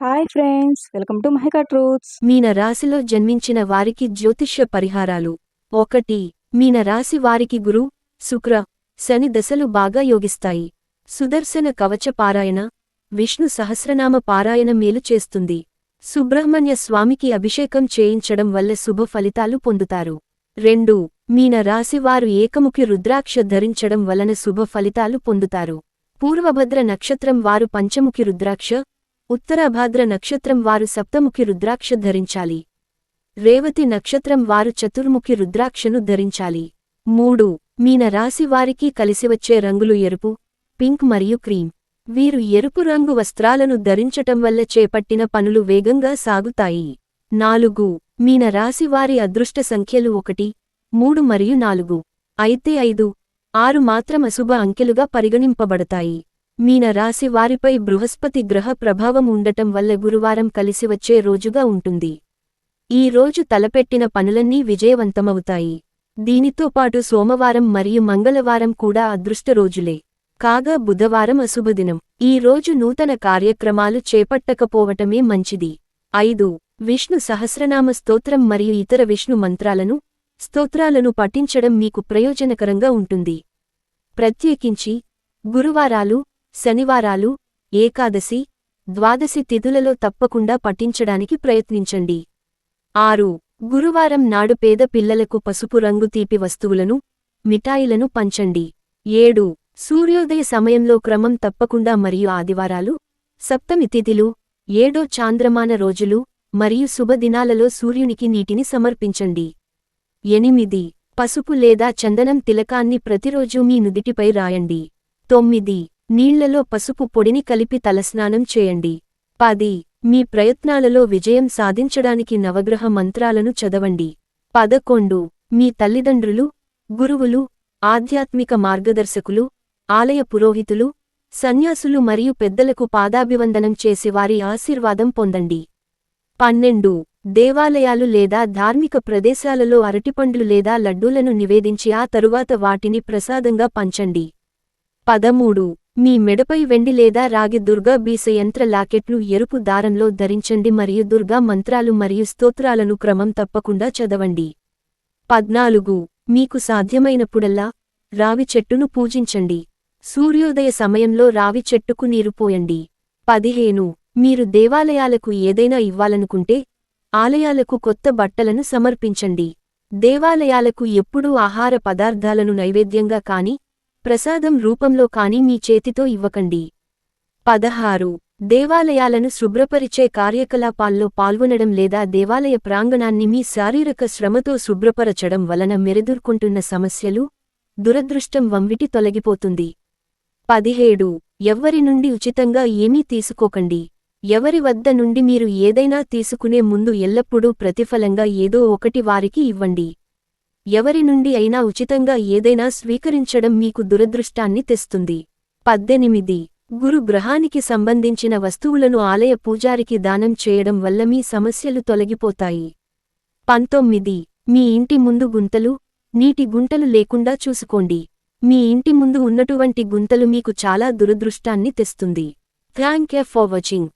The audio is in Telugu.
Hi friends welcome to Mahika truths మీన రాశిలో జన్మించిన వారికి జ్యోతిష్య పరిహారాలు. ఒకటి మీన రాశి వారికి గురు శుక్ర శని దశలు బాగా యోగిస్తాయి. సుదర్శన కవచ పారాయణ విష్ణు సహస్రనామ పారాయణ మేలు చేస్తుంది. సుబ్రహ్మణ్య స్వామికి అభిషేకం చేయించడం వల్ల శుభ ఫలితాలు పొందుతారు. రెండు మీన రాశివారు ఏకముఖి రుద్రాక్ష ధరించడం వలన శుభ ఫలితాలు పొందుతారు. పూర్వభద్ర నక్షత్రం వారు పంచముఖి రుద్రాక్ష ఉత్తరాభాద్ర నక్షత్రం వారు సప్తముఖి రుద్రాక్ష ధరించాలి. రేవతి నక్షత్రం వారు చతుర్ముఖి రుద్రాక్షను ధరించాలి. మూడు. మీన రాశి వారికి కలిసివచ్చే రంగులు ఎరుపు పింక్ మరియు క్రీం వీరు ఎరుపు రంగు వస్త్రాలను ధరించటం వల్ల చేపట్టిన పనులు వేగంగా సాగుతాయి. నాలుగు. మీన రాశి వారి అదృష్ట సంఖ్యలు ఒకటి మూడు మరియు నాలుగు. అయితే ఐదు. ఆరు మాత్రం అశుభ అంకెలుగా పరిగణింపబడతాయి. మీన రాశి వారిపై బృహస్పతి గ్రహ ప్రభావం ఉండటం వల్ల గురువారం కలిసివచ్చే రోజుగా ఉంటుంది. ఈ రోజు తలపెట్టిన పనులన్నీ విజయవంతమవుతాయి. దీనితో పాటు సోమవారం మరియు మంగళవారం కూడా అదృష్ట రోజులే. కాగా బుధవారం అశుభదినం. ఈ రోజు నూతన కార్యక్రమాలు చేపట్టకపోవటమే మంచిది. ఐదు. విష్ణు సహస్రనామ స్తోత్రం మరియు ఇతర విష్ణు మంత్రాలను స్తోత్రాలను పఠించడం మీకు ప్రయోజనకరంగా ఉంటుంది. ప్రత్యేకించి గురువారాలు శనివారాలు ఏకాదశి ద్వాదశి తిథులలో తప్పకుండా పఠించడానికి ప్రయత్నించండి. ఆరు గురువారం నాడు పేద పిల్లలకు పసుపు రంగు తీపి వస్తువులను మిఠాయిలను పంచండి. ఏడు సూర్యోదయ సమయంలో క్రమం తప్పకుండా మరియు ఆదివారాలు సప్తమి తిథిలు ఏడో చాంద్రమాన రోజులు మరియు శుభదినాలలో సూర్యునికి నీటిని సమర్పించండి. ఎనిమిది పసుపు లేదా చందనం తిలకాన్ని ప్రతిరోజూ మీ నుదిటిపై రాయండి. తొమ్మిది నీళ్ళలో పసుపు పొడిని కలిపి తలస్నానం చేయండి. పది. మీ ప్రయత్నాలలో విజయం సాధించడానికి నవగ్రహ మంత్రాలను చదవండి. పదకొండు. మీ తల్లిదండ్రులు గురువులు ఆధ్యాత్మిక మార్గదర్శకులు ఆలయ పురోహితులు సన్యాసులు మరియు పెద్దలకు పాదాభివందనం చేసి వారి ఆశీర్వాదం పొందండి. పన్నెండు. దేవాలయాలు లేదా ధార్మిక ప్రదేశాలలో అరటిపండ్లు లేదా లడ్డూలను నివేదించి ఆ తరువాత వాటిని ప్రసాదంగా పంచండి. పదమూడు. మీ మెడపై వెండి లేదా రాగి దుర్గా బీస యంత్ర లాకెట్లు ఎరుపు దారంలో ధరించండి మరియు దుర్గా మంత్రాలు మరియు స్తోత్రాలను క్రమం తప్పకుండా చదవండి. పద్నాలుగు. మీకు సాధ్యమైనప్పుడల్లా రావి చెట్టును పూజించండి. సూర్యోదయ సమయంలో రావి చెట్టుకు నీరు పోయండి. పదిహేను. మీరు దేవాలయాలకు ఏదైనా ఇవ్వాలనుకుంటే ఆలయాలకు కొత్త బట్టలను సమర్పించండి. దేవాలయాలకు ఎప్పుడూ ఆహార పదార్థాలను నైవేద్యంగా కాని ప్రసాదం రూపంలో కాని మీ చేతితో ఇవ్వకండి. పదహారు. దేవాలయాలను శుభ్రపరిచే కార్యకలాపాల్లో పాల్గొనడం లేదా దేవాలయ ప్రాంగణాన్ని మీ శారీరక శ్రమతో శుభ్రపరచడం వలన మెరెదుర్కొంటున్న సమస్యలు దురదృష్టం వంవిటి తొలగిపోతుంది. పదిహేడు. ఎవ్వరి నుండి ఉచితంగా ఏమీ తీసుకోకండి. ఎవరి వద్ద నుండి మీరు ఏదైనా తీసుకునే ముందు ఎల్లప్పుడూ ప్రతిఫలంగా ఏదో ఒకటి వారికి ఇవ్వండి. ఎవరి నుండి అయినా ఉచితంగా ఏదైనా స్వీకరించడం మీకు దురదృష్టాన్ని తెస్తుంది. పద్దెనిమిది. గురు గ్రహానికి సంబంధించిన వస్తువులను ఆలయ పూజారికి దానం చేయడం వల్ల మీ సమస్యలు తొలగిపోతాయి. పంతొమ్మిది. మీ ఇంటి ముందు గుంతలు నీటి గుంటలు లేకుండా చూసుకోండి. మీ ఇంటి ముందు ఉన్నటువంటి గుంతలు మీకు చాలా దురదృష్టాన్ని తెస్తుంది. Thank you for watching.